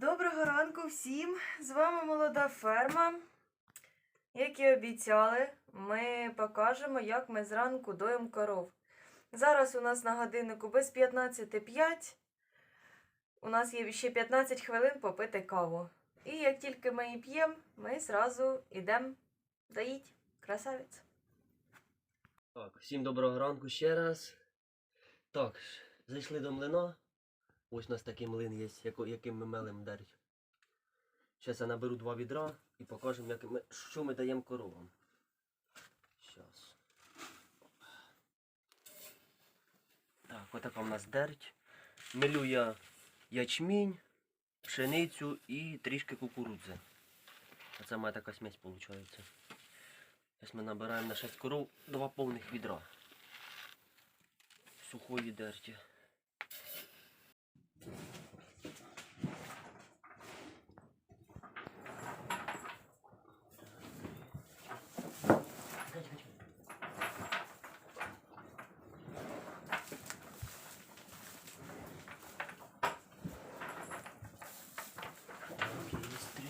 Доброго ранку всім! З вами молода ферма. Як і обіцяли, ми покажемо, як ми зранку доїмо коров. Зараз у нас на годиннику без 15.05. У нас є ще 15 хвилин попити каву. І як тільки ми її п'ємо, ми зразу йдемо доїть. Красавець. Так, всім доброго ранку ще раз. Так, зайшли до млина. Ось у нас такий млин є, яким ми мелим дерть. Зараз я наберу два відра і покажемо, ми, що ми даємо коровам. Щас. Так, отака в нас дерть. Мелю я ячмінь, пшеницю і трішки кукурудзи. Оце має така смесь виходить. Зараз ми набираємо на 6 коров два повних відра. Сухої дерті. Так, есть три.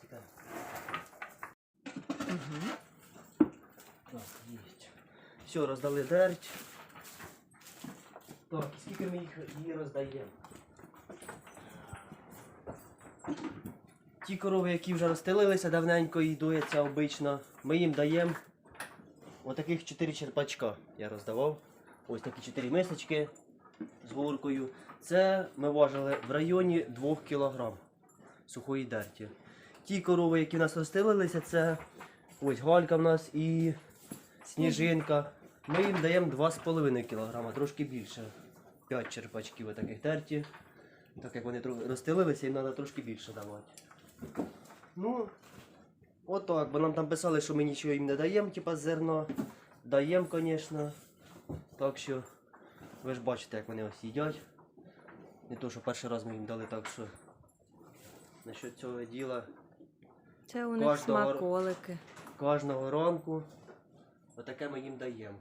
Тікай. Так, есть. Все, роздали дерть. Так, скільки ми їх її роздаємо? Ті корови, які вже розстелилися давненько і дояться обично, ми їм даємо отаких 4 черпачка. Я роздавав. Ось такі 4 мисочки з горкою. Це ми важили в районі 2 кг сухої дерті. Ті корови, які в нас розстелилися, це ось галька в нас і сніжинка. Ми їм даємо 2,5 кг, трошки більше. 5 черпачків таких дерті. Так як вони розстелилися, їм треба трошки більше давати. Ну, отак, бо нам там писали, що ми нічого їм не даємо, типа зерно. Даємо, звісно. Так що ви ж бачите, як вони ось їдять. Не то, що перший раз ми їм дали, так що насчет цього діла Це у них Кожного- смаколики. кожного ранку отаке ми їм даємо.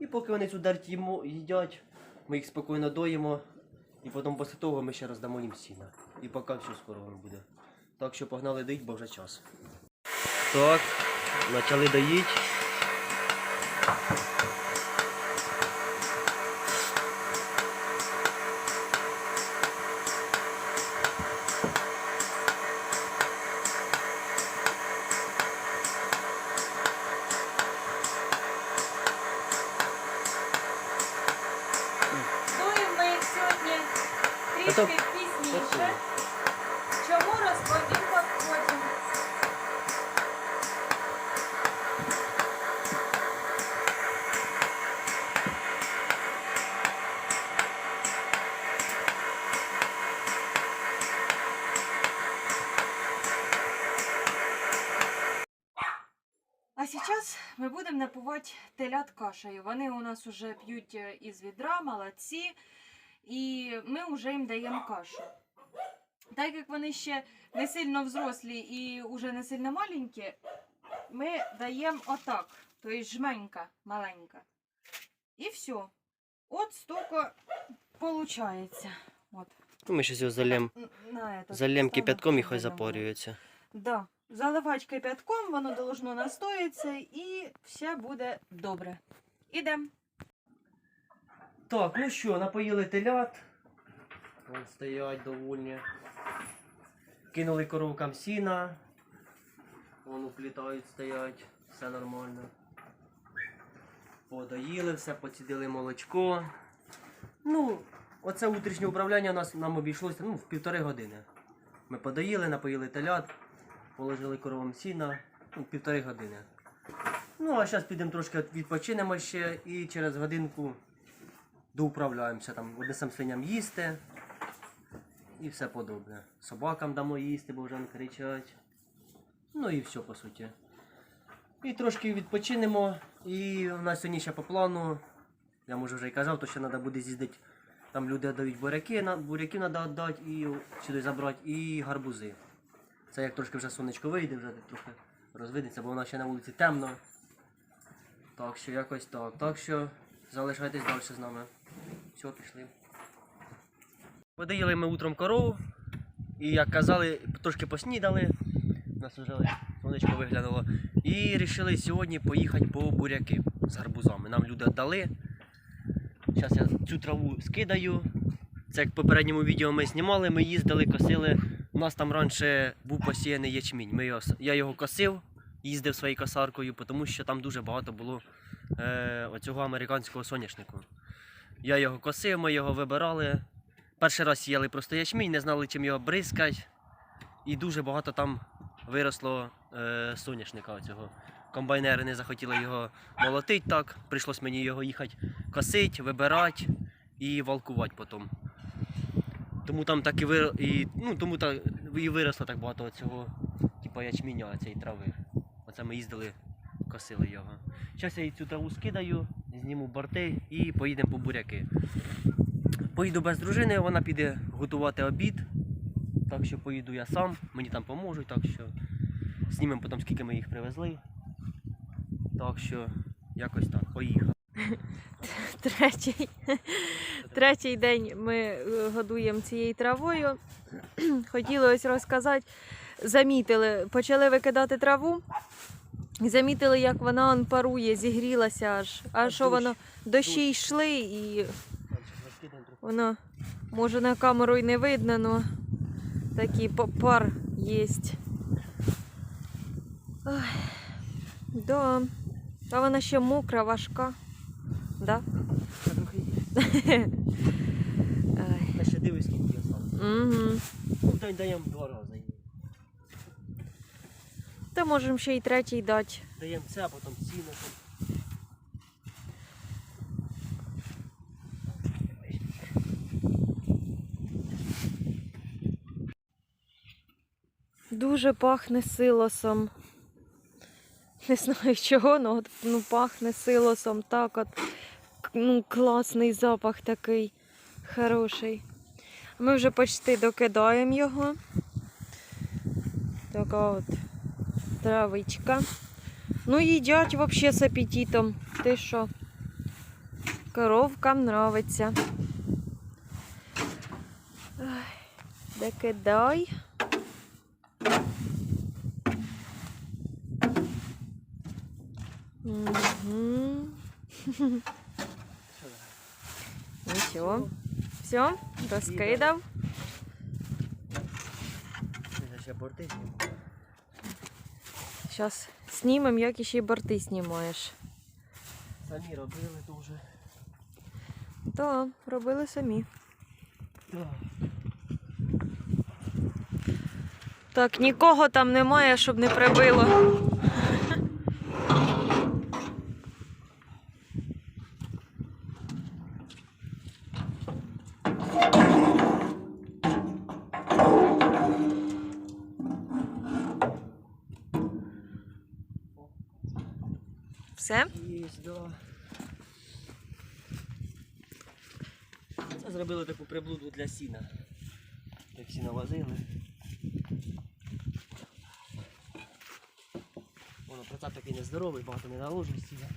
І поки вони цю дерть їдять, ми їх спокійно доїмо. І потім після того ми ще роздамо їм сіна. І поки все скоро воно буде. Так що погнали доїть, бо вже час. Так, почали доїть. Трішки пізніше. Чому розповім потім. А зараз ми будемо напувати телят кашею. Вони у нас вже п'ють із відра, молодці. І ми вже їм даємо кашу. Так як вони ще не сильно взрослі і вже не сильно маленькі, ми даємо отак, тобто жменька маленька. І все. От столько виходить. От. Ну, ми зараз його Залємо ставимо, кипятком і хай було. запорюється. Да. Заливач кипятком, воно должно настоїтися і все буде добре. Ідемо. Так, ну що, напоїли телят. Вон стоять довольні. Кинули коровкам сіна. Вон уплітають, стоять, все нормально. Подоїли, все, поцідили молочко. Ну, оце утрішнє управляння у нас нам обійшлося ну, в півтори години. Ми подоїли, напоїли телят, положили коровам сіна, ну, півтори години. Ну, а зараз підемо трошки відпочинемо ще і через годинку доуправляємося там, однесемо свиням їсти і все подобне. Собакам дамо їсти, бо вже вони кричать. Ну і все по суті. І трошки відпочинемо. І у нас сьогодні ще по плану, я може вже й казав, то ще треба буде з'їздити. Там люди дають буряки, буряків треба віддати і сюди забрати, і гарбузи. Це як трошки вже сонечко вийде, вже трохи розвидеться, бо вона ще на вулиці темно. Так що якось так. Так що залишайтесь далі з нами. Все, пішли. Подоїли ми утром корову. І як казали, трошки поснідали. Нас вже сонечко виглянуло. І вирішили сьогодні поїхати по буряки з гарбузами. Нам люди віддали. Зараз я цю траву скидаю. Це як в попередньому відео ми знімали, ми їздили, косили. У нас там раніше був посіяний ячмінь. Ми його, я його косив, їздив своєю косаркою, тому що там дуже багато було е, оцього американського соняшнику. Я його косив, ми його вибирали. Перший раз сіяли просто ячмінь, не знали, чим його бризкати. І дуже багато там виросло е, соняшника оцього. Комбайнери не захотіли його молотити так. Прийшлось мені його їхати косити, вибирати і валкувати потім. Тому там так і, вир... і, ну, тому так і виросло так багато цього, типу ячміння цієї трави. Оце ми їздили, косили його. Зараз я цю траву скидаю, зніму борти і поїдемо по буряки. Поїду без дружини, вона піде готувати обід. Так що поїду я сам, мені там поможуть, так що знімемо потім, скільки ми їх привезли. Так що якось так, поїхав. Третій, третій день ми е, годуємо цією травою. Хотіли ось розказати. Замітили, почали викидати траву. Замітили, як вона он парує, зігрілася аж. А що воно дощі йшли, і воно може на камеру й не видно, але такий пар є. Ой, да. А вона ще мокра, важка. Да? Та ще дивись, скільки я сам. Угу. Ну, в даємо два рази. Та можемо ще й третій дати. Даємо це, а потім ціну. Дуже пахне силосом. Не знаю чого, але ну, пахне силосом. Так от. Ну, класний запах такий хороший. Ми вже почти докидаємо його. Така от травичка. Ну, їдять взагалі з апетитом. Ти що? Коровкам нравиться. Докидай. Угу. Нічого. Все, розкидав. Це ще борти. Зараз знімемо, як ще й борти знімаєш. Самі робили дуже. Так, робили самі. Так, нікого там немає, щоб не прибило. Все? Єсть, да. Це зробили таку приблуду для сіна. Як сіно возили. Воно процап такий нездоровий, багато не наложить сіна.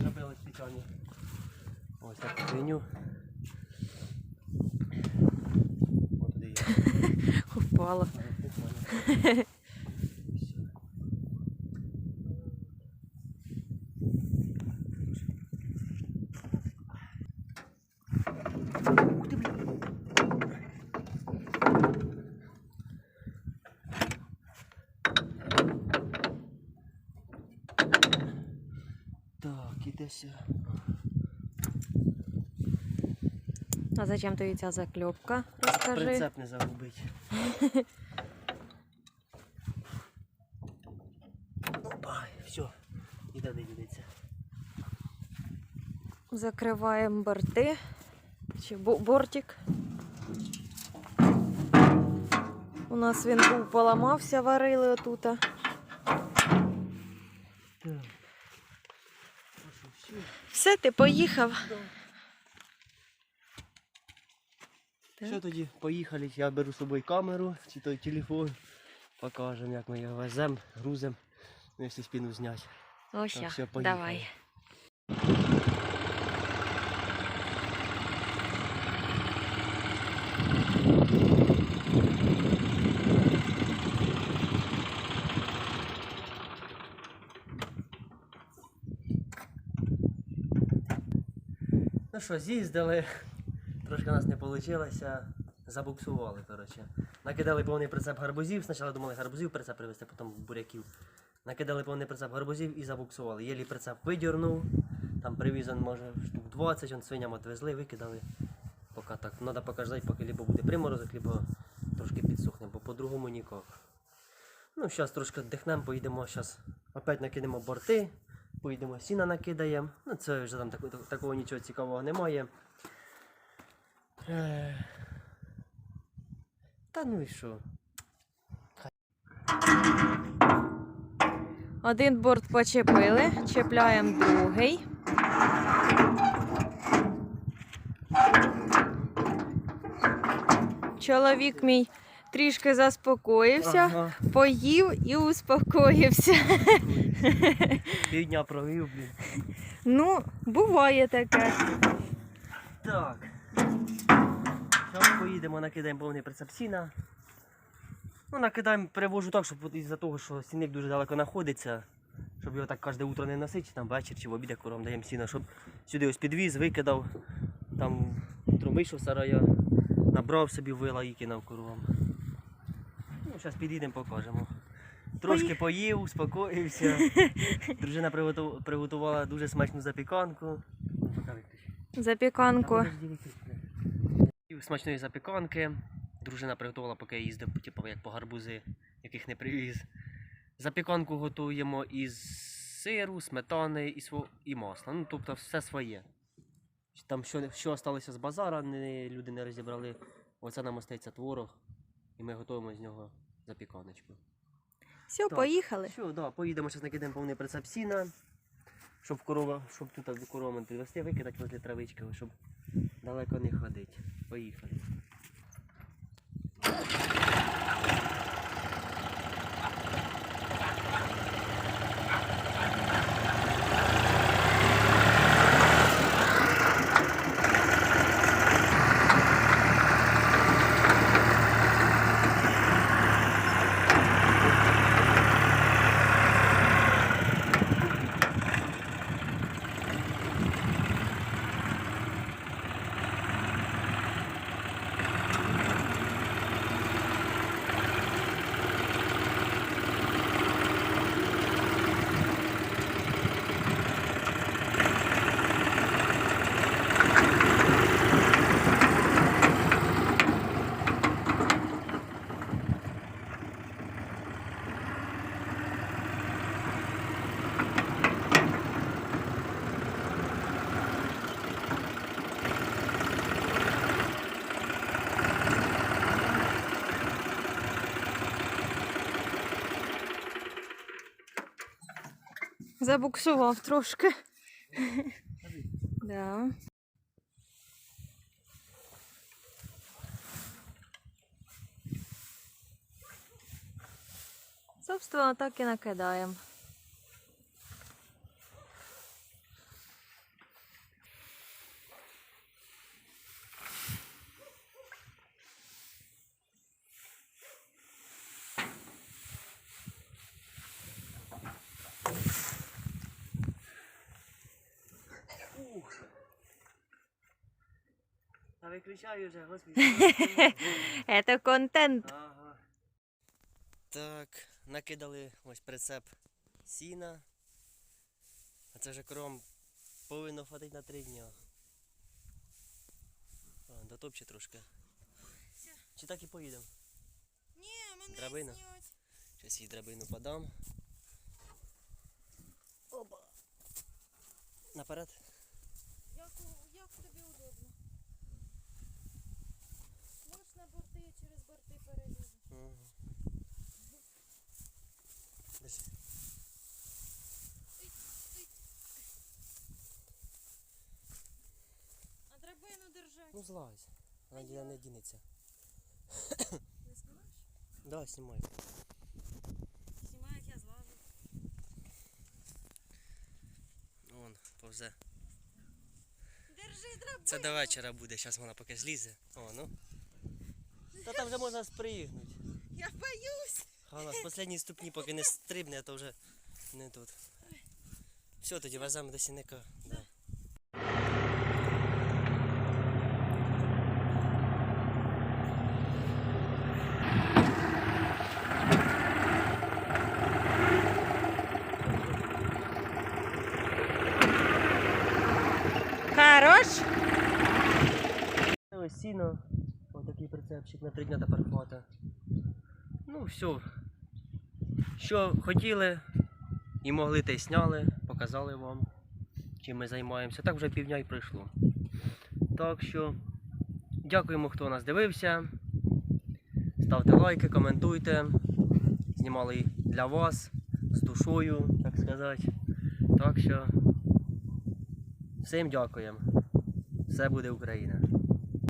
Зробили спеціально. Ось таку свиню. Ось туди є. Впало. Все. Ух ти, блін. Так, ідеся. А зачем тобі ця закльопка? Розкажи. Прицеп не загубить. Опа, все, іде не дивиться. Закриваємо борти. Чи бортик. У нас він був поламався, варили отут. Все? Ти поїхав. Що тоді, поїхали, я беру з собою камеру чи той телефон. Покажемо, як ми його веземо, грузимо. Ну, якщо спину зняти. Ось, я. давай. Ну що, з'їздили, трошки у нас не вийшло, забуксували, коротше. Накидали повний прицеп гарбузів, спочатку думали гарбузів прицеп привезти, потім буряків. Накидали повний прицеп гарбузів і забуксували. Єлі прицеп видірнув, там привіз може штук 20, он свиням відвезли, викидали. Поки так. Треба поки ждати, поки либо буде приморозок, либо трошки підсохне, бо по-другому ніяк. Ну, зараз трошки віддихнемо, поїдемо, зараз опять накинемо борти, поїдемо сіна накидаємо. Ну, це вже там тако- такого нічого цікавого немає. Та ну і що? Один борт почепили, чіпляємо другий. Чоловік мій трішки заспокоївся, Ага. поїв і успокоївся. Півдня провів, блін. Ну, буває таке. Так. Зараз поїдемо, накидаємо повний прицеп сіна. Ну, накидаємо, перевожу так, щоб от із-за того, що сінник дуже далеко знаходиться, щоб його так кожне утро не носити, чи там вечір чи в обід, як кором даємо сіна, щоб сюди ось підвіз, викидав, там вийшов сарая, набрав собі вила і кинув коровам. Ну, зараз підійдемо, покажемо. Трошки поїв, успокоївся. Дружина приготу- приготувала дуже смачну запіканку. Ну, покажи. Запіканку. І Смачної запіканки. Дружина приготувала, поки я їздив, типу, як по гарбузи, яких не привіз. Запіканку готуємо із сиру, сметани і, сво... і масла. Ну, тобто все своє. Там що, що залишилося з базара, не, люди не розібрали. Оце нам остається творог, і ми готуємо з нього запіканочку. Все, Так. поїхали. Все, да, поїдемо, зараз накидаємо повний прицеп сіна, щоб корова, щоб тут до корови підвести, викидати возле травички, щоб далеко не ходити. Поїхали. Забуксував трошки. Да. Собственно, так і накидаємо. Та виключаю вже, господи. Це контент. Ага. Так, накидали ось прицеп сіна. А це вже кром повинно хватить на три дня. А, дотопче трошки. Чи так і поїдемо? Ні, мене Драбина? Зараз їй драбину подам. Оба. Наперед. Як, як тобі удобно? Можеш на борти, я через борти перелізу. Угу. Держи. А драбину держать. Ну злазь. Ніде не дінеться. Не знімаєш? Да, знімаю. Знімаю, як я злажу. повзе. Це до вечора буде, зараз вона поки злізе. О, ну. Та там вже можна спригнути. Я боюсь. Халас, останні ступні, поки не стрибне, то вже не тут. Все, тоді веземо до сіника. Да. Ось сіно, отакий прицепчик на три дня тепер хвата. Ну, все. Що хотіли і могли, те сняли, показали вам, чим ми займаємося. Так вже півдня і пройшло. Так що дякуємо, хто нас дивився. Ставте лайки, коментуйте. Знімали для вас з душою, так сказати. Так що всім дякуємо. Все буде Україна.